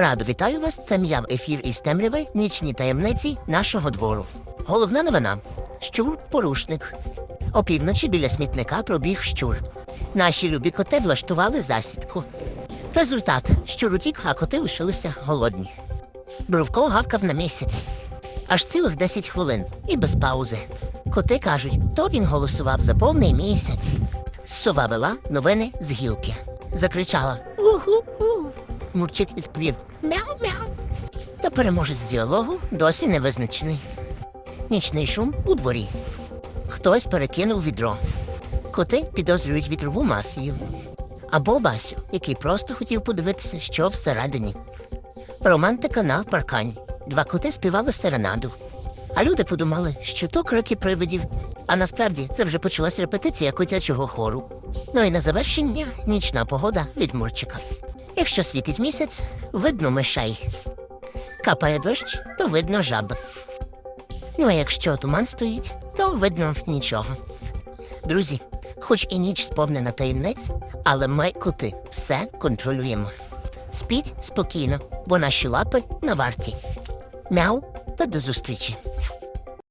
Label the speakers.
Speaker 1: Радо вітаю вас. Це я ефір із темряви, нічні таємниці нашого двору. Головна новина: щур порушник. Опівночі біля смітника пробіг щур. Наші любі коти влаштували засідку. Результат щур утік, а коти лишилися голодні. Бровко гавкав на місяць. Аж цілих 10 хвилин і без паузи. Коти кажуть, то він голосував за повний місяць. Сова вела новини з гілки. Закричала Мурчик відповів Мяу-мяу. Та переможець діалогу досі не визначений. Нічний шум у дворі. Хтось перекинув відро. Коти підозрюють вітрову мафію. Або Васю, який просто хотів подивитися, що всередині. Романтика на паркані. Два коти співали серенаду. А люди подумали, що то крики привидів. А насправді це вже почалась репетиція котячого хору. Ну і на завершення нічна погода від Мурчика. Якщо світить місяць, видно мишей. Капає дощ, то видно жаб. Ну а якщо туман стоїть, то видно нічого. Друзі, хоч і ніч сповнена таємниць, але ми, коти, все контролюємо. Спіть спокійно, бо наші лапи на варті. Мяу та до зустрічі.